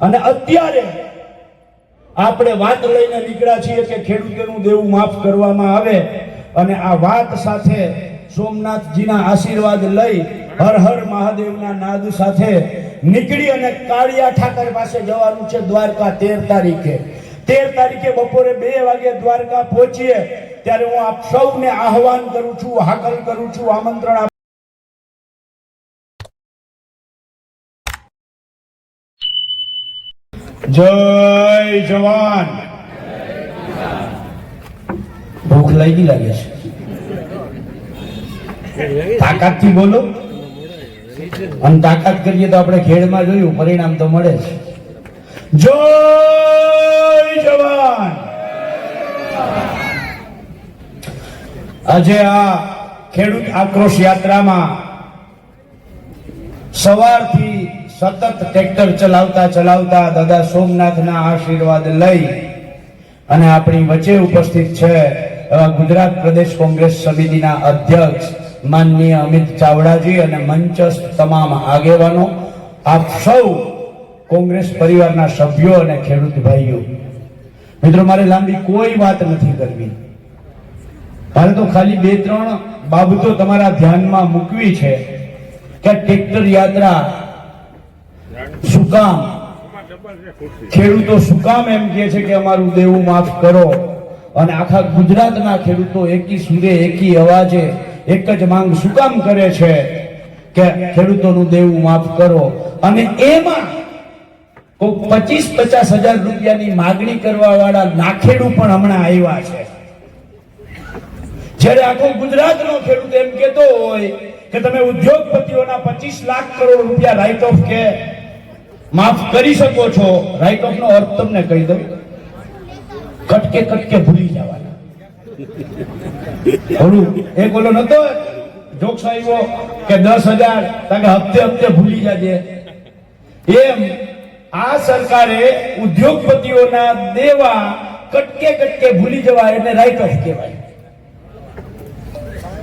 અને અત્યારે આપણે વાત લઈને નીકળ્યા છીએ કે ખેડૂતોનું દેવું માફ કરવામાં આવે અને આ વાત સાથે સોમનાથજીના આશીર્વાદ લઈ હર હર મહાદેવના નાદ સાથે નીકળી અને કાળિયા ઠાકર પાસે જવાનું છે દ્વારકા તેર તારીખે. તેર તારીખે બપોરે બે વાગે દ્વારકા પહોંચીએ ત્યારે હું આપ સૌને આહવાન કરું છું, હાકલ કરું છું, આમંત્રણ જય જવાન. ભૂખ લાગી લાગે છે. તાકાતથી બોલો. અને તાકાત કરીએ તો આપણે ખેડમાં જોયું, પરિણામ તો મળે છે જય જવાન. આજે આ ખેડૂત આક્રોશ યાત્રામાં સવારથી સતત ટ્રેક્ટર ચલાવતા ચલાવતા દાદા સોમનાથના આશીર્વાદ લઈ અને આપણી વચ્ચે ઉપસ્થિત છે એવા ગુજરાત પ્રદેશ કોંગ્રેસ સમિતિના અધ્યક્ષ માનનીય અમિત ચાવડાજી અને મંચસ્થ તમામ આગેવાનો, આપ સૌ કોંગ્રેસ પરિવારના સભ્યો અને ખેડૂત ભાઈઓ. મિત્રો, મારે લાંબી કોઈ વાત નથી કરવી. મારે તો ખાલી બે, ત્રણ બાબતો તમારા ધ્યાનમાં મૂકવી છે કે ટ્રેક્ટર યાત્રા શું કામ? ખેડૂતો શું કામ એમ કહે છે કે અમારું દેવું માફ કરો. અને આખા ગુજરાતના ખેડૂતો એકી સુરે, એકી અવાજે એક જ માંગ શું કામ કરે છે? કે ખેડૂતોનું દેવું માફ કરો. અને એમાં કોઈ પચીસ, પચાસ હજાર રૂપિયાની માગણી કરવા વાળા નાખેડું પણ હમણાં આવ્યા છે. જ્યારે આખો ગુજરાતનો ખેડૂત એમ કહેતો હોય કે તમે ઉદ્યોગપતિઓના પચીસ લાખ કરોડ રૂપિયા રાઇટ ઓફ કે માફ કરી શકો છો. રાઈટ ઓફ નો અર્થ તમને કહી દઉં. કટકે કટકે ભૂલી જવાના. ઓલું એ બોલો નતો જોક્સ આવ્યો કે દસ હજાર કે હપ્તે હપ્તે ભૂલી જાજે. એમ, આ સરકારે ઉદ્યોગપતિઓના દેવા કટકે કટકે ભૂલી જવા એને રાઈટ ઓફ કહેવાય.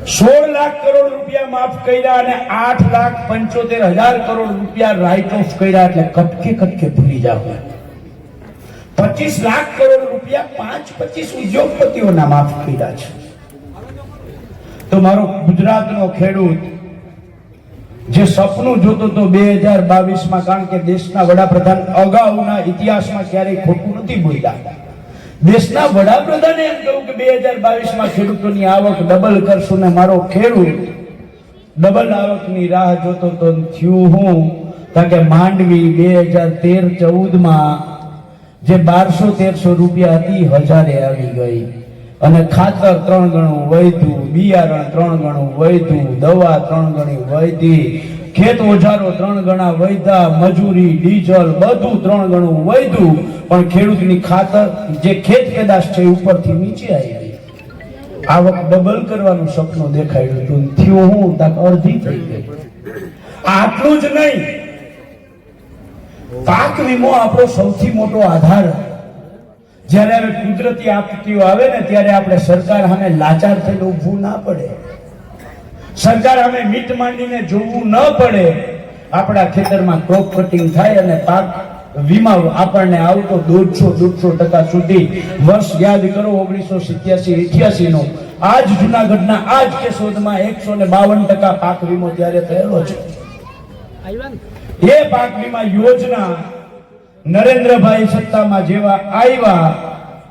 સોળ લાખ કરોડ રૂપિયા માફ કર્યા અને આઠ લાખ પંચોતેર હજાર કરોડ રૂપિયા રાઇટ ઓફ કર્યા એટલે કટકે કટકે ભૂલી જાવ પચીસ લાખ કરોડ રૂપિયા પાંચ પચીસ ઉદ્યોગપતિઓના માફ કર્યા છે. તો મારો ગુજરાતનો ખેડૂત જે સપનું જોતો તો બે હજાર બાવીસમાં, કારણ કે દેશના વડાપ્રધાન અગાઉના ઇતિહાસમાં ક્યારેય ખોટું નથી બોલ્યા. દેશના વડાપ્રધાને એમ કહ્યું કે બે હજાર બાવીસમાં ખેડૂતોની આવક ડબલ કરશું ને મારો ખેડૂત ડબલ આવકની રાહ જોતો તો થયું હું. કે માંડવી બે હજાર તેર ચૌદમાં જે બારસો તેરસો રૂપિયા હતી, હજારે આવી ગઈ. અને ખાતર ત્રણ ગણું વધ્યું, બિયારણ ત્રણ ગણું વધ્યું, દવા ત્રણ ગણી વધી. ખેત ઓજારો ત્રણ ગણા વૈધા, મજૂરી, ડીઝલ, બધું ત્રણ ગણું વૈધું. પણ ખેડૂતની ખાતર જે ખેત પેદાશ છે ઉપરથી નીચે આવી આવક ડબલ કરવાનું સપનું દેખાયું હતું થયું હું તાક અડધી થઈ ગઈ. આટલું જ નહીં. પાક વીમો આપણો સૌથી મોટો આધાર. જ્યારે હવે કુદરતી આપત્તિઓ આવે ને ત્યારે આપણે સરકાર સામે લાચાર થઈને ઊભું ના પડે. સરકાર અમે મીટ માંડીને જોવું ન પડે. આપણા ખેતરમાં ક્રોપ કટિંગ થાય અને પાક વીમા આપણને આવતો દોઢસો દોઢસો ટકા સુધી વર્ષ યાદ કરો ઓગણીસો સિત્યાસી અઠ્યાસી નો આજ જુનાગઢના આજ કેશોદમાં એકસો ને બાવન ટકા પાક વીમો ત્યારે થયેલો છે. એ પાક વીમા યોજના નરેન્દ્રભાઈ સત્તામાં જેવા આવ્યા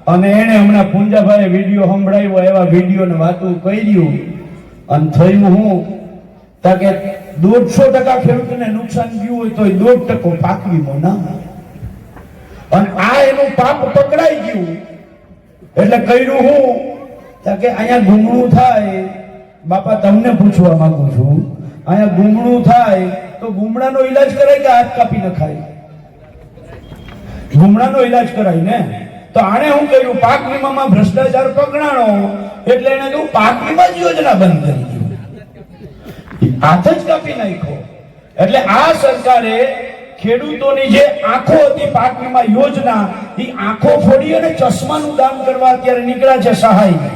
અને એને હમણાં પૂંજાભાઈ વીડિયો સંભળાવ્યો એવા વીડિયો ને વાતું કર્યું. અને થયું હું. કે દોઢસો ટકા ખેડૂતને નુકસાન ગયું હોય તો દોઢ ટકો પાક વીમો ના. અને આ એનું પાપ પકડાઈ ગયું. એટલે કર્યું હું. કે અહીંયા ગુંગળું થાય. બાપા, તમને પૂછવા માંગુ છું. અહીંયા ગુંગળું થાય તો ગુમડાનો ઈલાજ કરાય કે હાથ કાપી નખાય? ગુમડાનો ઈલાજ કરાય ને? તો આણે હું કર્યું? પાક વીમામાં ભ્રષ્ટાચાર પકડાણો એટલે એને કહ્યું પાક વીમા જ યોજના બંધ કરી દીધી. હાથ જ કાપી નાખ્યો. એટલે આ સરકારે ખેડૂતોની જે આંખો હતી, પાક વીમા યોજના એ આંખો ફોડી અને ચશ્માનું દાન કરવા અત્યારે નીકળ્યા છે સહાય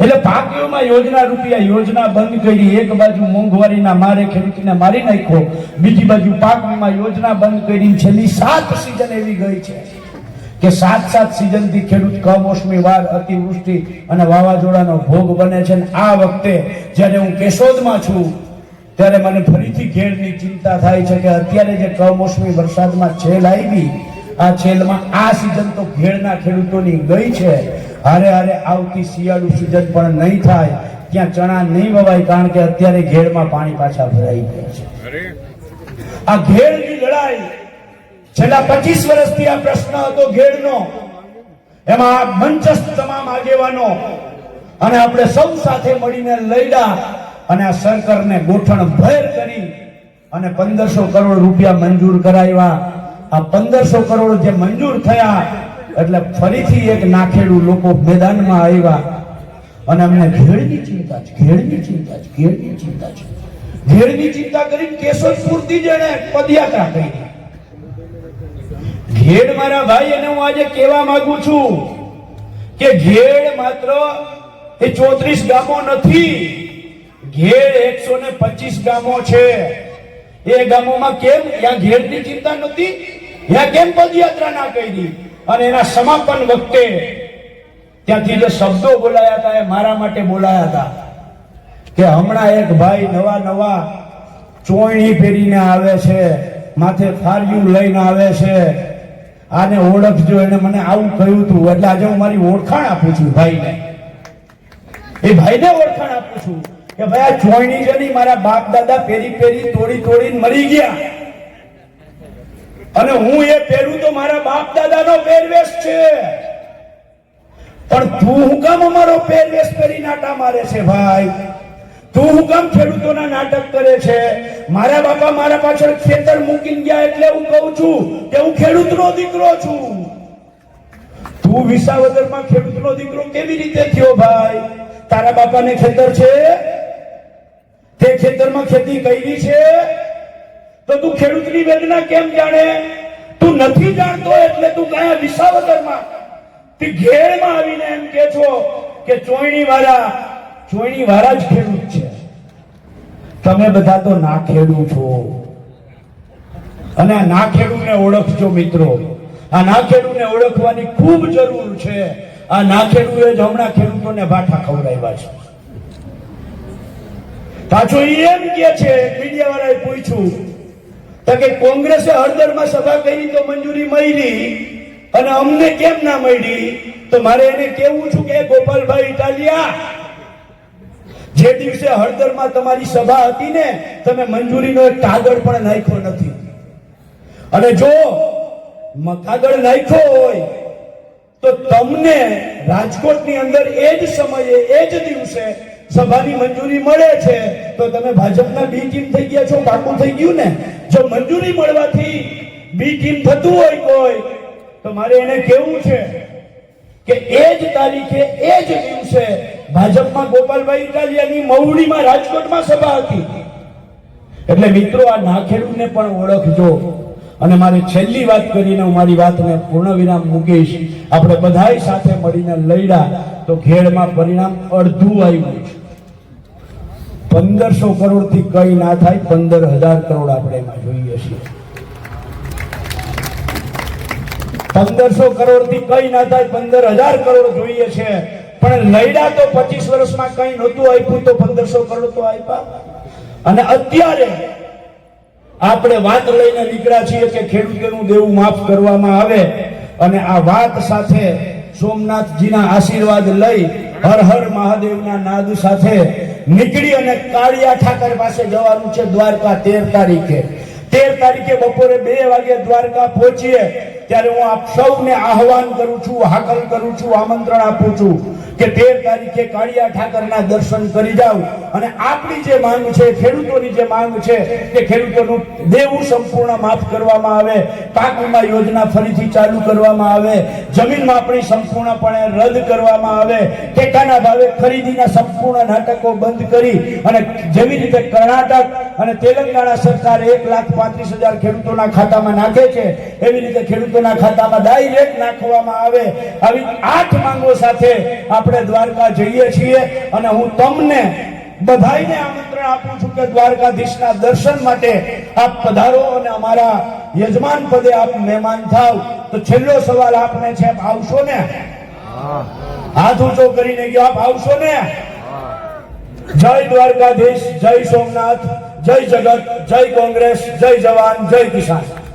એટલે પાક વીમા યોજના રૂપિયા યોજના બંધ કરી, એક બાજુ મોંઘવારીના મારે ખેડૂતને મારી નાખ્યો, બીજી બાજુ પાક વીમા યોજના બંધ કરી છેલ્લી સાત સીઝન એવી ગઈ છે. કે સાત સાત સિઝનથી ખેડૂત કમોસમી વાર અતિવૃષ્ટિ અને વાવાઝોડાનો ભોગ બને છે. અને આ વખતે જ્યારે હું કેશોદમાં છું ત્યારે મને ફરીથી ઘેરની ચિંતા થાય છે કે અત્યારે જે કમોસમી વરસાદમાં છેલ આવી આ છેલમાં આ સિઝન તો ઘેરના ખેડૂતોની ગઈ છે. હારે હારે આવતી શિયાળુ સિઝન પણ નહીં થાય. ત્યાં ચણા નહીં વવાય કારણ કે અત્યારે ઘેરમાં પાણી પાછા ભરાઈ ગયા છે. આ ઘેરની લડાઈ છેલ્લા પચીસ વર્ષથી આ પ્રશ્ન હતો ઘેડનો. એમાં મંચસ્થ તમામ આગેવાનો અને આપણે સૌ સાથે મળીને લડ્યા અને આ સરકારને ગોઠણ ભેર કરી અને પંદરસો કરોડ રૂપિયા મંજૂર કરાવ્યા. આ પંદરસો કરોડ જે મંજૂર થયા એટલે ફરીથી એક નાખેડું લોકો મેદાનમાં આવ્યા. અને અમને ઘેડની ચિંતા છે, ઘેડની ચિંતા છે, ઘેડની ચિંતા છે. ઘેડની ચિંતા કરીને કેશોદ પૂરતી જેણે પદયાત્રા કરી. ઘેડ મારા ભાઈ અને હું આજે કહેવા માંગુ છું કે ઘેડ માત્ર એ ચોત્રીસ ગામો નથી, ઘેડ એકસો ને પચીસ ગામો છે. એ ગામોમાં કેમ? ત્યાં ઘેડની ચિંતા નથી ત્યાં કેમ પદયાત્રા ના કરી? અને એના સમાપન વખતે ત્યાંથી જે શબ્દો બોલાયા હતા એ મારા માટે બોલાયા હતા કે હમણાં એક ભાઈ નવા નવા ચોયણી પહેરીને આવે છે, માથે ફાર્યું લઈને આવે છે. આને ઓળખજો, એને મને આવું કહ્યું હતું એટલે આજે હું મારી ઓળખાણ આપું છું ભાઈને. એ ભાઈને ઓળખાણ આપું છું કે ભાઈ, આ ચોઈણી છે મારા બાપ દાદા પેરી પેરી તોડી તોડીને મરી ગયા. અને હું એ પહેરું તો મારા બાપ દાદાનો પહેરવેશ છે. પણ તું હું કામ અમારો પહેરવેશ પહેરી નાટા મારે છે ભાઈ? તું હું કામ ખેડૂતોના નાટક કરે છે? મારા બાપા મારા પાછળ ખેતર મૂકીને ગયા એટલે હું કહું છું કે હું ખેડૂતનો દીકરો છું. તું વિસાવદરમાં ખેડૂતનો દીકરો કેવી રીતે થયો ભાઈ? તારા બાપાને ખેતર છે? તે ખેતરમાં ખેતી કરી છે? તો તું ખેડૂતની વેદના કેમ જાણે? તું નથી જાણતો એટલે તું કયા વિસાવદરમાં? તે ઘેરમાં આવીને એમ કે છો કે ચોયણી વાળા ચોઈણી વાળા જ ખેડૂત છે. તમે બધા તો ના છો. અને આ ના ઓળખજો મિત્રો. આ ના ઓળખવાની ખૂબ જરૂર છે. આ ના જ હમણાં ખેડૂતોને ભાઠા ખવડાવ્યા છે. પાછો એમ કે છે મીડિયા વાળાએ પૂછ્યું, તો કે કોંગ્રેસે હળદરમાં સભા કરી તો મંજૂરી મળી? અને અમને કેમ ના મળી? તો મારે એને કેવું છું કે ગોપાલભાઈ ઇટાલિયા જે દિવસે હળદરમાં તમારી સભા હતી ને, તમે મંજૂરીનો એક કાગળ પણ નાખ્યો નથી. અને જો કાગળ નાખ્યો હોય, તો તમને રાજકોટની અંદર એ જ સમયે, એ જ દિવસે સભાની મંજૂરી મળે છે. તો તમે ભાજપના બી ટીમ થઈ ગયા છો, પાકું થઈ ગયું ને? જો મંજૂરી મળવાથી બી ટીમ થતું હોય કોઈ, તો મારે એને કેવું છે કે એ જ તારીખે, એ જ દિવસે ભાજપમાં ગોપાલભાઈ ઇટાલિયાની મવડીમાં રાજકોટમાં સભા હતી. એટલે મિત્રો, આ નાખેડૂને પણ ઓળખજો. અને મારી છેલ્લી વાત કરીને હું મારી વાતને પૂર્ણ વિરામ મૂકીશ. આપણે બધાય સાથે મળીને લડ્યા તો ઘેડમાં પરિણામ અડધું આવ્યું પંદરસો કરોડથી કઈ ના થાય, પંદર હજાર કરોડ આપણે એમાં જોઈએ છીએ. પંદરસો કરોડથી કઈ ના થાય, પંદર હજાર કરોડ જોઈએ છે. પણ લઈડા તો પચીસ વર્ષમાં કઈ નહોતું આપ્યું તો પંદરસો કરોડ તો આપ્યા. અને અત્યારે આપણે વાત લઈને નીકળ્યા છીએ કે ખેડૂતોનું દેવું માફ કરવામાં આવે અને આ વાત સાથે સોમનાથજીના આશીર્વાદ લઈ હર હર મહાદેવના નાદ સાથે નીકળી અને કાળિયા ઠાકર પાસે જવાનું છે દ્વારકા તેર તારીખે. તેર તારીખે બપોરે બે વાગે દ્વારકા પહોંચીએ, ત્યારે હું આપ સૌને આહવાન કરું છું, હાકલ કરું છું, આમંત્રણ આપું છું કે તેર તારીખે કાળિયા ઠાકરના દર્શન કરી જાવ અને આપણી જે માંગ છે, ખેડૂતોની જે માંગ છે કે ખેડૂતોનું દેવું સંપૂર્ણ માફ કરવામાં આવે, પાક વીમા યોજના ફરીથી ચાલુ કરવામાં આવે, જમીન માપણી સંપૂર્ણપણે રદ કરવામાં આવે ટેકાના ભાવે ખરીદીના સંપૂર્ણ નાટકો બંધ કરી અને જેવી રીતે કર્ણાટક અને તેલંગાણા સરકાર એક લાખ પાંત્રીસ હજાર ખેડૂતોના ખાતામાં નાખે છે. એવી રીતે ખેડૂતોના ખાતામાં ડાયરેક્ટ નાખવામાં આવે. આવી આઠ માંગો સાથે આપણે દ્વારકા જઈએ છીએ અને હું તમને બધાને આમંત્રણ આપું છું કે દ્વારકાધીશના દર્શન માટે આપ પધારો અને અમારા યજમાન પદે આપ મહેમાન થાવ. તો છેલ્લો સવાલ આપને છે આપ આવશો ને? હાથ ઊંચો કરીને ગયો આપ આવશો ને? જય દ્વારકાધીશ જય સોમનાથ. જય જગત જય કોંગ્રેસ જય જવાન જય કિસાન.